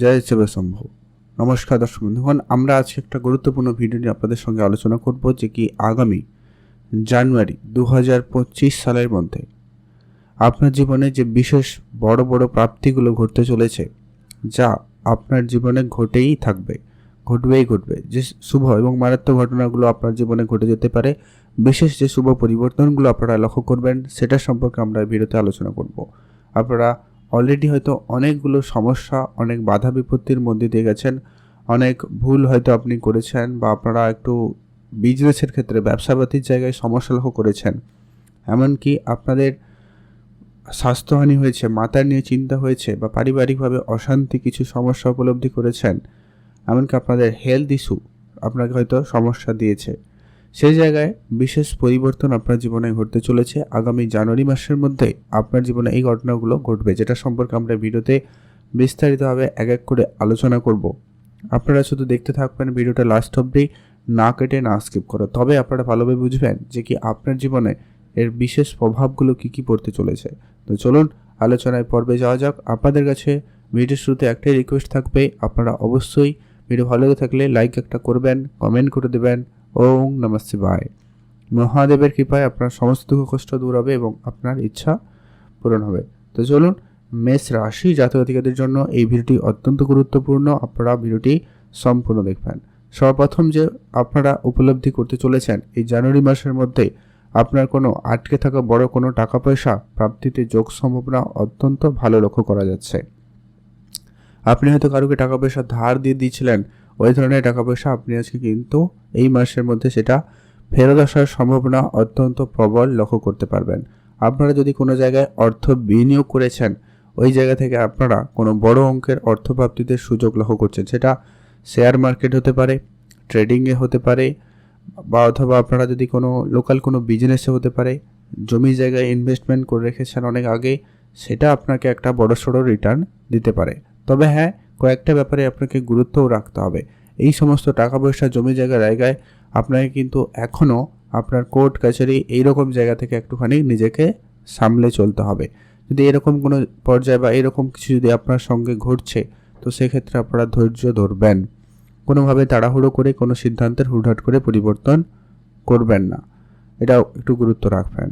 জয় সম্ভব। নমস্কার দর্শক বন্ধুগণ, আমরা আজকে একটা গুরুত্বপূর্ণ ভিডিও নিয়ে আপনাদের সঙ্গে আলোচনা করব, যে কি আগামী জানুয়ারি দু হাজার পঁচিশ সালের মধ্যে আপনার জীবনে যে বিশেষ বড় বড় প্রাপ্তিগুলো ঘটতে চলেছে, যা আপনার জীবনে ঘটেই থাকবে, ঘটবেই ঘটবে। যে শুভ এবং মারাত্মক ঘটনাগুলো আপনার জীবনে ঘটে যেতে পারে, বিশেষ যে শুভ পরিবর্তনগুলো আপনারা লক্ষ্য করবেন, সেটা সম্পর্কে আমরা ভিডিওতে আলোচনা করব। আপনারা অলরেডি হয়তো অনেকগুলো সমস্যা, অনেক বাধা বিপত্তির মধ্যে দিয়ে গেছেন। অনেক ভুল হয়তো আপনি করেছেন বা আপনারা একটু বিজনেসের ক্ষেত্রে ব্যবসাপাতির জায়গায় সমস্যা লক্ষ্য করেছেন। এমনকি আপনাদের স্বাস্থ্যহানি হয়েছে মাথার নিয়ে চিন্তা হয়েছে বা পারিবারিকভাবে অশান্তি কিছু সমস্যা উপলব্ধি করেছেন, এমনকি আপনাদের হেলথ ইস্যু আপনাকে হয়তো সমস্যা দিয়েছে। সেই জায়গায় বিশেষ পরিবর্তন আপনার জীবনে ঘটতে চলেছে। আগামী জানুয়ারি মাসের মধ্যে আপনার জীবনে এই ঘটনাগুলো ঘটবে, যেটা সম্পর্কে আমরা ভিডিওতে বিস্তারিতভাবে এক এক করে আলোচনা করব। আপনারা শুধু দেখতে থাকবেন ভিডিওটা লাস্ট অবধি, না কেটে না স্কিপ করে। তবে আপনারা ভালোভাবে বুঝবেন যে কি আপনার জীবনে এর বিশেষ প্রভাবগুলো কি কি পড়তে চলেছে। তো চলুন আলোচনায় পর্বে যাওয়া যাক। আপনাদের কাছে ভিডিওর শুরুতে একটাই রিকোয়েস্ট থাকবে, আপনারা অবশ্যই ভিডিও ভালো থাকলে লাইক একটা করবেন কমেন্ট করে দেবেন। ওং নমঃ শিবায় মহাদেবের কৃপায় আপনার সমস্ত দুঃখ, কষ্ট দূর হবে এবং আপনার ইচ্ছা পূরণ হবে। তো চলুন মেষ রাশি জাতকাতিকাদের জন্য এই ভিডিওটি অত্যন্ত গুরুত্বপূর্ণ। আপনারা ভিডিওটি সম্পূর্ণ দেখবেন। সর্বপ্রথম যে আপনারা উপলব্ধি করতে চলেছেন, এই জানুয়ারি মাসের মধ্যে আপনার কোনো আটকে থাকা বড় কোনো টাকা পয়সা প্রাপ্তিতে যোগ সম্ভাবনা অত্যন্ত ভালো লক্ষ্য করা যাচ্ছে। আপনি হয়তো কারোকে টাকা পয়সা ধার দিয়ে দিয়েছিলেন ওই ধরনের টাকা পয়সা আপনি আজকে কিন্তু এই মাসের মধ্যে সেটা ফেরত আসার সম্ভাবনা অত্যন্ত প্রবল লক্ষ্য করতে পারবেন। আপনারা যদি কোনো জায়গায় অর্থ বিনিয়োগ করেছেন, ওই জায়গা থেকে আপনারা কোনো বড় অঙ্কের অর্থপ্রাপ্তিতে সুযোগ লক্ষ্য করছেন। সেটা শেয়ার মার্কেট হতে পারে ট্রেডিংয়ে হতে পারে, বা অথবা আপনারা যদি কোনো লোকাল কোনো বিজনেসে হতে পারে, জমি জায়গায় ইনভেস্টমেন্ট করে রেখেছেন অনেক আগে, সেটা আপনাকে একটা বড় সড়ো রিটার্ন দিতে পারে। তবে হ্যাঁ কয়েকটা ব্যাপারে আপনাকে গুরুত্বও রাখতে হবে। এই সমস্ত টাকা পয়সা জমি জায়গা জায়গায় আপনাকে কিন্তু এখনও আপনার কোর্ট কাছারি এইরকম জায়গা থেকে একটুখানি নিজেকে সামলে চলতে হবে। যদি এরকম কোনো পর্যায়ে বা এরকম কিছু যদি আপনার সঙ্গে ঘটছে, তো সেক্ষেত্রে আপনারা ধৈর্য ধরবেন। কোনোভাবে তাড়াহুড়ো করে, কোনো সিদ্ধান্তের হুটহাট করে পরিবর্তন করবেন না। এটাও একটু গুরুত্ব রাখবেন।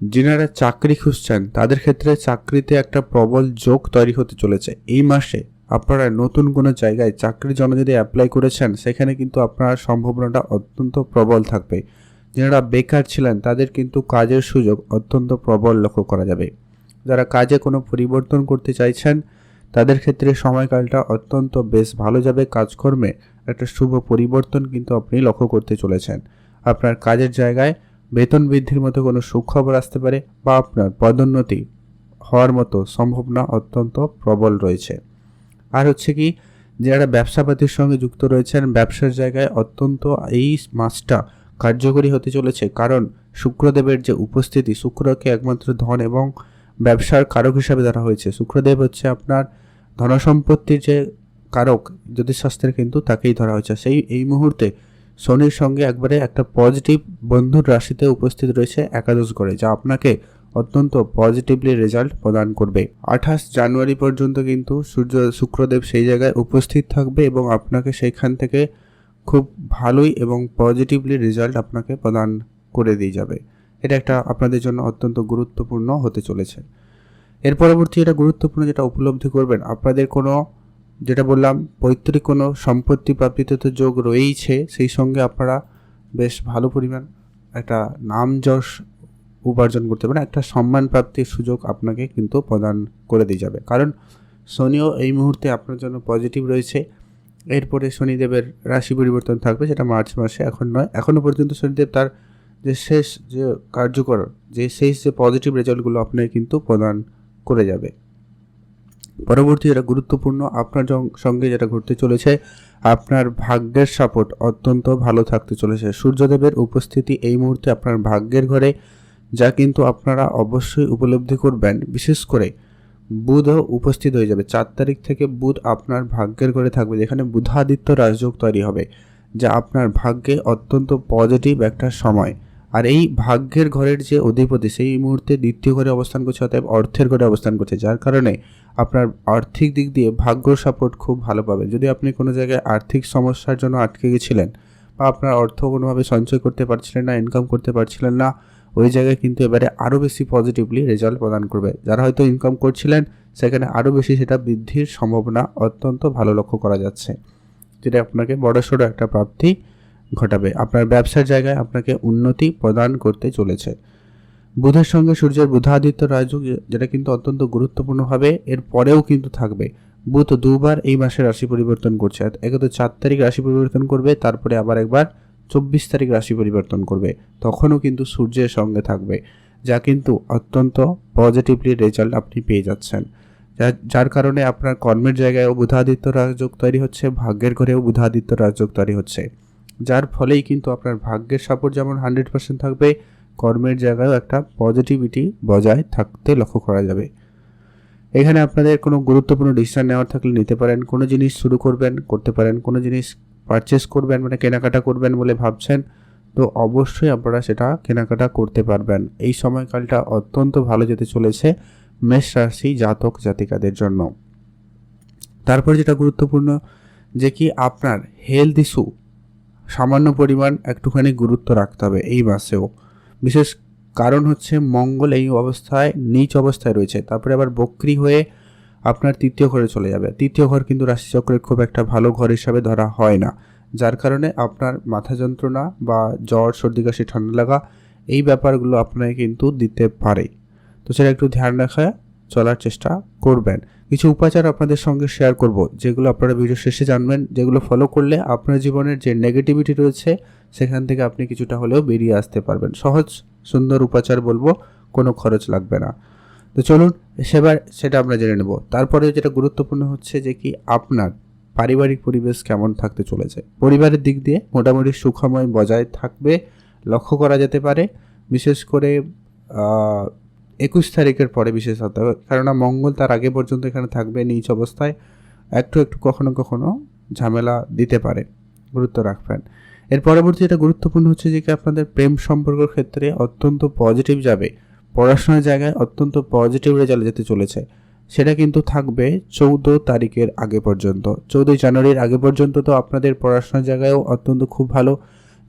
যিনারা চাকরি খুঁজছেন, তাদের ক্ষেত্রে চাকরিতে একটা প্রবল যোগ তৈরি হতে চলেছে। এই মাসে আপনারা নতুন কোনো জায়গায় চাকরির জন্য যদি অ্যাপ্লাই করেছেন, সেখানে কিন্তু আপনার সম্ভাবনাটা অত্যন্ত প্রবল থাকবে। যারা বেকার ছিলেন, তাদের কিন্তু কাজের সুযোগ অত্যন্ত প্রবল লক্ষ্য করা যাবে। যারা কাজে কোনো পরিবর্তন করতে চাইছেন, তাদের ক্ষেত্রে সময়কালটা অত্যন্ত বেশ ভালো যাবে। কাজকর্মে একটা শুভ পরিবর্তন কিন্তু আপনি লক্ষ্য করতে চলেছেন। আপনার কাজের জায়গায় বেতন বৃদ্ধির মতো কোনো সুখবর আসতে পারে বা আপনার পদোন্নতি হওয়ার মতো সম্ভাবনা অত্যন্ত প্রবল রয়েছে। আর হচ্ছে কি, যারা ব্যবসাপাতির সঙ্গে যুক্ত রয়েছেন, ব্যবসার জায়গায় অত্যন্ত এই মাসটা কার্যকরী হতে চলেছে। কারণ শুক্রদেবের যে উপস্থিতি, শুক্রকে একমাত্র ধন এবং ব্যবসার কারক হিসাবে ধরা হয়েছে। শুক্রদেব হচ্ছে আপনার ধনসম্পত্তির যে কারক, জ্যোতিষশাস্ত্রের কিন্তু তাকেই ধরা হয়েছে। সেই, এই মুহূর্তে শনির সঙ্গে একবারে একটা পজিটিভ বন্ধুর রাশিতে উপস্থিত রয়েছে একাদশ করে যা আপনাকে অত্যন্ত পজিটিভলি রেজাল্ট প্রদান করবে। আঠাশ জানুয়ারি পর্যন্ত কিন্তু সূর্য, শুক্রদেব সেই জায়গায় উপস্থিত থাকবে এবং আপনাকে সেইখান থেকে খুব ভালোই এবং পজিটিভলি রেজাল্ট আপনাকে প্রদান করে দিয়ে যাবে। এটা একটা আপনাদের জন্য অত্যন্ত গুরুত্বপূর্ণ হতে চলেছে। এর পরবর্তী এটা গুরুত্বপূর্ণ যেটা উপলব্ধি করবেন, আপনাদের কোনো, যেটা বললাম, পৈতৃক কোনো সম্পত্তি প্রাপ্তিতে তো যোগ রয়েইছে, সেই সঙ্গে আপনারা বেশ ভালো পরিমাণ একটা নাম যশ উপার্জন করতে পারেন একটা সম্মান প্রাপ্তির সুযোগ আপনাকে কিন্তু প্রদান করে দিয়ে যাবে। কারণ শনিও এই মুহূর্তে আপনার জন্য পজিটিভ রয়েছে। এরপরে শনিদেবের রাশি পরিবর্তন থাকবে, সেটা মার্চ মাসে, এখন নয়। এখনও পর্যন্ত শনিদেব তার যে শেষ যে কার্যকর, যে শেষ যে পজিটিভ রেজাল্টগুলো আপনাকে কিন্তু প্রদান করে যাবে। পরবর্তী যেটা গুরুত্বপূর্ণ, আপনার সঙ্গে যেটা ঘটতে চলেছে, আপনার ভাগ্যের সাপোর্ট অত্যন্ত ভালো থাকতে চলেছে। সূর্যদেবের উপস্থিতি এই মুহূর্তে আপনার ভাগ্যের ঘরে। যা কিন্তু আপনারা অবশ্যই উপলব্ধি করবেন। বিশেষ করে বুধও উপস্থিত হয়ে যাবে। চার তারিখ থেকে বুধ আপনার ভাগ্যের ঘরে থাকবে, যেখানে বুধাদিত্য রাজযোগ তৈরি হবে, যা আপনার ভাগ্যে অত্যন্ত পজিটিভ একটা সময়। আর এই ভাগ্যের ঘরের যে অধিপতি, সেই মুহূর্তে দ্বিতীয় ঘরে অবস্থান করছে, অতএব অর্থের ঘরে অবস্থান করছে, যার কারণে আপনার আর্থিক দিক দিয়ে ভাগ্য সাপোর্ট খুব ভালো পাবেন যদি আপনি কোনো জায়গায় আর্থিক সমস্যার জন্য আটকে গেছিলেন বা আপনার অর্থ কোনোভাবে সঞ্চয় করতে পারছিলেন না ইনকাম করতে পারছিলেন না ওই জায়গায় কিন্তু এবারে আরও বেশি পজিটিভলি রেজাল্ট প্রদান করবে। যারা হয়তো ইনকাম করছিলেন, সেখানে আরও বেশি সেটা বৃদ্ধির সম্ভাবনা অত্যন্ত ভালো লক্ষ্য করা যাচ্ছে। যেটা আপনাকে বড়সড় একটা প্রাপ্তি ঘটাবে। আপনার ব্যবসার জায়গায় আপনাকে উন্নতি প্রদান করতে চলেছে। বুধের সঙ্গে সূর্যের বুধাদিত্য রাজযোগ, যেটা কিন্তু অত্যন্ত গুরুত্বপূর্ণ হবে এর পরেও কিন্তু থাকবে। বুধ দুবার এই মাসে রাশি পরিবর্তন করছে। একে তো চার তারিখ রাশি পরিবর্তন করবে, তারপরে আবার একবার চব্বিশ তারিখ রাশি পরিবর্তন করবে, তখনও কিন্তু সূর্যের সঙ্গে থাকবে, যা কিন্তু অত্যন্ত পজিটিভলি রেজাল্ট আপনি পেয়ে যাচ্ছেন। যার কারণে আপনার কর্মের জায়গায়ও বুধাদিত্য রাজযোগ তৈরি হচ্ছে, ভাগ্যের ঘরেও বুধাদিত্য রাজযোগ তৈরি হচ্ছে। যার ফলেই কিন্তু আপনার ভাগ্যের সাপোর্ট যেমন হান্ড্রেড পার্সেন্ট থাকবে, কর্মের জায়গায়ও একটা পজিটিভিটি বজায় থাকতে লক্ষ্য করা যাবে। এখানে আপনাদের কোনো গুরুত্বপূর্ণ ডিসিশন নেওয়ার থাকলে নিতে পারেন, কোনো জিনিস শুরু করবেন, করতে পারেন, কোনো জিনিস পারচেস করবেন মানে কেনাকাটা করবেন বলে ভাবছেন, তো অবশ্যই আপনারা সেটা কেনাকাটা করতে পারবেন। এই সময়কালটা অত্যন্ত ভালো যেতে চলেছে মেষ রাশি জাতক জাতিকাদের জন্য। তারপর যেটা গুরুত্বপূর্ণ, যে কি আপনার হেলথ ইস্যু সামান্য পরিমাণ একটুখানি গুরুত্ব রাখতে হবে এই মাসেও। বিশেষ কারণ হচ্ছে মঙ্গল এই অবস্থায়, নিচ অবস্থায় রয়েছে। তারপরে আবার বক্রি হয়ে আপনার তৃতীয় ঘরে চলে যাবে। তৃতীয় ঘর কিন্তু রাশিচক্রের খুব একটা ভালো ঘর হিসাবে ধরা হয় না। যার কারণে আপনার মাথা যন্ত্রণা বা জ্বর, সর্দি, কাশি, ঠান্ডা লাগা এই ব্যাপারগুলো আপনাকে কিন্তু দিতে পারে। তো সেটা একটু ধ্যান রাখা, চলার চেষ্টা করবেন। কিছু উপাচার আপনাদের সঙ্গে শেয়ার করব, যেগুলো আপনারা ভিডিও শেষে জানবেন, যেগুলো ফলো করলে আপনার জীবনের যে নেগেটিভিটি রয়েছে, সেখান থেকে আপনি কিছুটা হলেও বেরিয়ে আসতে পারবেন। সহজ, সুন্দর উপাচার বলব, কোনো খরচ লাগবে না। তো চলুন, সেবার সেটা আমরা জেনে নেব। তারপরে যেটা গুরুত্বপূর্ণ হচ্ছে যে কি আপনার পারিবারিক পরিবেশ কেমন থাকতে চলেছে? পরিবারের দিক দিয়ে মোটামুটি সুখময় বজায় থাকবে, লক্ষ্য করা যেতে পারে, বিশেষ করে একুশ তারিখের পরে বিশেষ হতে হবে। কেননা মঙ্গল তার আগে পর্যন্ত এখানে থাকবে নিচ অবস্থায়, একটু একটু কখনো কখনো ঝামেলা দিতে পারে, গুরুত্ব রাখবেন। এর পরবর্তী যেটা গুরুত্বপূর্ণ হচ্ছে যে কি আপনাদের প্রেম সম্পর্কের ক্ষেত্রে অত্যন্ত পজিটিভ যাবে। পড়াশোনার জায়গায় অত্যন্ত পজিটিভ রেজাল্ট যেতে চলেছে। সেটা কিন্তু থাকবে চৌদ্দ তারিখের আগে পর্যন্ত। চৌদ্দই জানুয়ারির আগে পর্যন্ত তো আপনাদের পড়াশোনার জায়গায়ও অত্যন্ত খুব ভালো।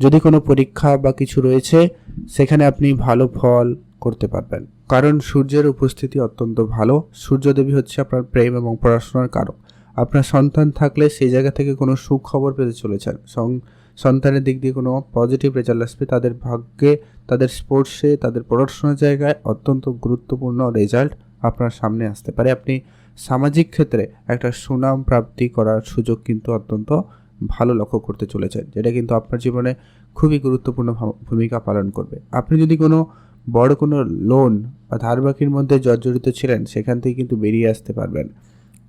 যদি কোনো পরীক্ষা বা কিছু রয়েছে, সেখানে আপনি ভালো ফল করতে পারবেন। কারণ সূর্যের উপস্থিতি অত্যন্ত ভালো। সূর্যদেবী হচ্ছে আপনার প্রেম এবং পড়াশোনার কারক। আপনার সন্তান থাকলে সেই জায়গা থেকে কোনো সুখবর পেতে চলেছেন। সং- সন্তানের দিক দিয়ে কোনো পজিটিভ রেজাল্ট আসবে, তাদের ভাগ্যে, তাদের স্পোর্টসে তাদের পড়াশোনার জায়গায় অত্যন্ত গুরুত্বপূর্ণ রেজাল্ট আপনার সামনে আসতে পারে। আপনি সামাজিক ক্ষেত্রে একটা সুনাম প্রাপ্তি করার সুযোগ কিন্তু অত্যন্ত ভালো লক্ষ্য করতে চলেছেন, যেটা কিন্তু আপনার জীবনে খুবই গুরুত্বপূর্ণ ভূমিকা পালন করবে। আপনি যদি কোনো বড় কোনো লোন বা ধারবাকির মধ্যে জর্জরিত ছিলেন, সেখান থেকে কিন্তু বেরিয়ে আসতে পারবেন।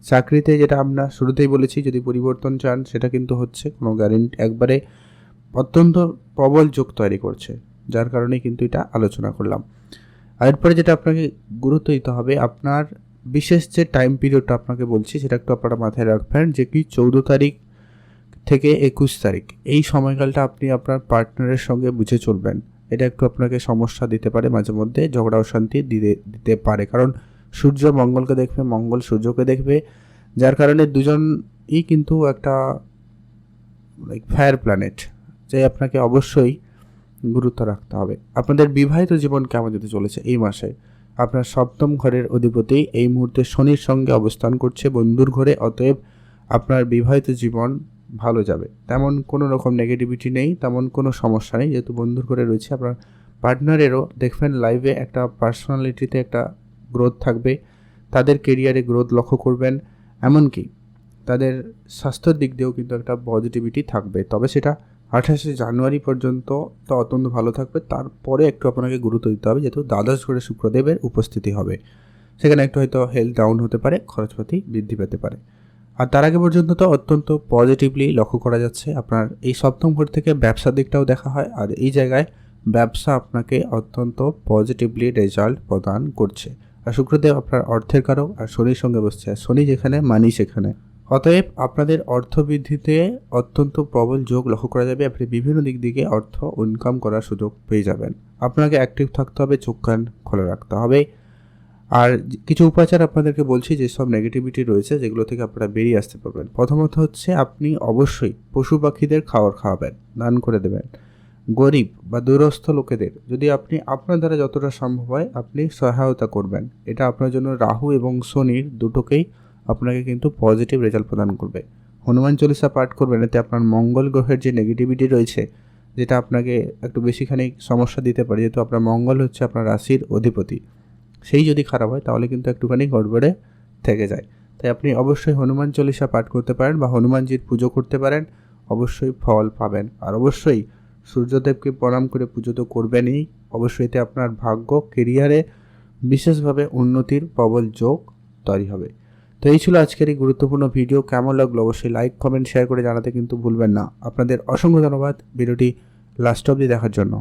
চাকরিতে যেটা আমরা শুরুতেই বলেছি, যদি পরিবর্তন চান, সেটা কিন্তু হচ্ছে কোনো গ্যারেন্টি একবারে অত্যন্ত প্রবল যোগ তৈরি করছে, যার কারণে কিন্তু এটা আলোচনা করলাম। এরপরে যেটা আপনাকে গুরুত্ব দিতে হবে, আপনার বিশেষ যে টাইম পিরিয়ডটা আপনাকে বলছি, সেটা একটু আপনারা মাথায় রাখবেন যে কি চৌদ্দ তারিখ থেকে একুশ তারিখ, এই সময়কালটা আপনি আপনার পার্টনারের সঙ্গে বুঝে চলবেন। এটা একটু আপনাকে সমস্যা দিতে পারে, মাঝে মধ্যে ঝগড়া অশান্তি দিতে দিতে পারে। কারণ সূর্য মঙ্গলকে দেখবে, মঙ্গল সূর্যকে দেখবে। যার কারণে দুজনই কিন্তু একটা লাইক ফায়ার প্ল্যানেট যে আপনাকে অবশ্যই গুরুত্ব রাখতে হবে। আপনাদের বিবাহিত জীবন কেমন যেতে চলেছে এই মাসে? আপনার সপ্তম ঘরের অধিপতি এই মুহূর্তে শনির সঙ্গে অবস্থান করছে বন্ধুর ঘরে, অতএব আপনার বিবাহিত জীবন ভালো যাবে। তেমন কোনো রকম নেগেটিভিটি নেই, তেমন কোনো সমস্যা নেই। যেহেতু বন্ধুর ঘরে রয়েছে, আপনার পার্টনারেরও দেখবেন লাইভে একটা পার্সোনালিটিতে একটা গ্রোথ থাকবে, তাদের কেরিয়ারে গ্রোথ লক্ষ্য করবেন, এমনকি তাদের স্বাস্থ্যের দিক দিয়েও কিন্তু একটা পজিটিভিটি থাকবে। তবে সেটা আঠাশে জানুয়ারি পর্যন্ত তো অত্যন্ত ভালো থাকবে, তারপরে একটু আপনাকে গুরুত্ব দিতে হবে, যেহেতু দ্বাদশ ঘরে শুক্রদেবের উপস্থিতি হবে। সেখানে একটু হয়তো হেলথ ডাউন হতে পারে, খরচপাতি বৃদ্ধি পেতে পারে। আর তার আগে পর্যন্ত তো অত্যন্ত পজিটিভলি লক্ষ্য করা যাচ্ছে, আপনার এই সপ্তম ঘর থেকে ব্যবসার দিকটাও দেখা হয়, আর এই জায়গায় ব্যবসা আপনাকে অত্যন্ত পজিটিভলি রেজাল্ট প্রদান করছে। আর শুক্রদেব আপনার অর্থের কারক আর শনির সঙ্গে বসছে। আর শনি যেখানে, মানি সেখানে। অতএব আপনাদের অর্থবৃদ্ধিতে অত্যন্ত প্রবল যোগ লক্ষ্য করা যাবে। আপনি বিভিন্ন দিক থেকে অর্থ ইনকাম করার সুযোগ পেয়ে যাবেন। আপনাকে অ্যাক্টিভ থাকতে হবে, চোখ কান খোলা রাখতে হবে। আর কিছু উপাচার আপনাদেরকে বলছি যেসব নেগেটিভিটি রয়েছে, যেগুলো থেকে আপনারা বেরিয়ে আসতে পারবেন। প্রথমত হচ্ছে, আপনি অবশ্যই পশু পাখিদের খাবার খাওয়াবেন, দান করে দেবেন। গরিব বা দূরস্থ লোকেদের, যদি আপনি আপনার দ্বারা যতটা সম্ভব হয় আপনি সহায়তা করবেন। এটা আপনার জন্য রাহু এবং শনির দুটোকেই আপনাকে কিন্তু পজিটিভ রেজাল্ট প্রদান করবে। হনুমান চল্লিশা পাঠ করবেন, এতে আপনার মঙ্গল গ্রহের যে নেগেটিভিটি রয়েছে, যেটা আপনাকে একটু বেশিখানি সমস্যা দিতে পারে, যেহেতু আপনার মঙ্গল হচ্ছে আপনার রাশির অধিপতি। সেই যদি খারাপ হয়, তাহলে কিন্তু একটুখানি গড়বড়ে থেকে যায়। তাই আপনি অবশ্যই হনুমান চল্লিশা পাঠ করতে পারেন বা হনুমানজির পুজো করতে পারেন, অবশ্যই ফল পাবেন। আর অবশ্যই সূর্যদেবকে প্রণাম করে পুজো তো করবেনই। অবশ্যই এতে আপনার ভাগ্য কেরিয়ারে বিশেষভাবে উন্নতির প্রবল যোগ তৈরি হবে। তো এই ছিল আজকের এই গুরুত্বপূর্ণ ভিডিও। কেমন লাগল অবশ্যই লাইক কমেন্ট শেয়ার করে জানাতে কিন্তু ভুলবেন না। আপনাদের অসংখ্য ধন্যবাদ। ভিডিওটি লাস্ট অবধি দেখার জন্য।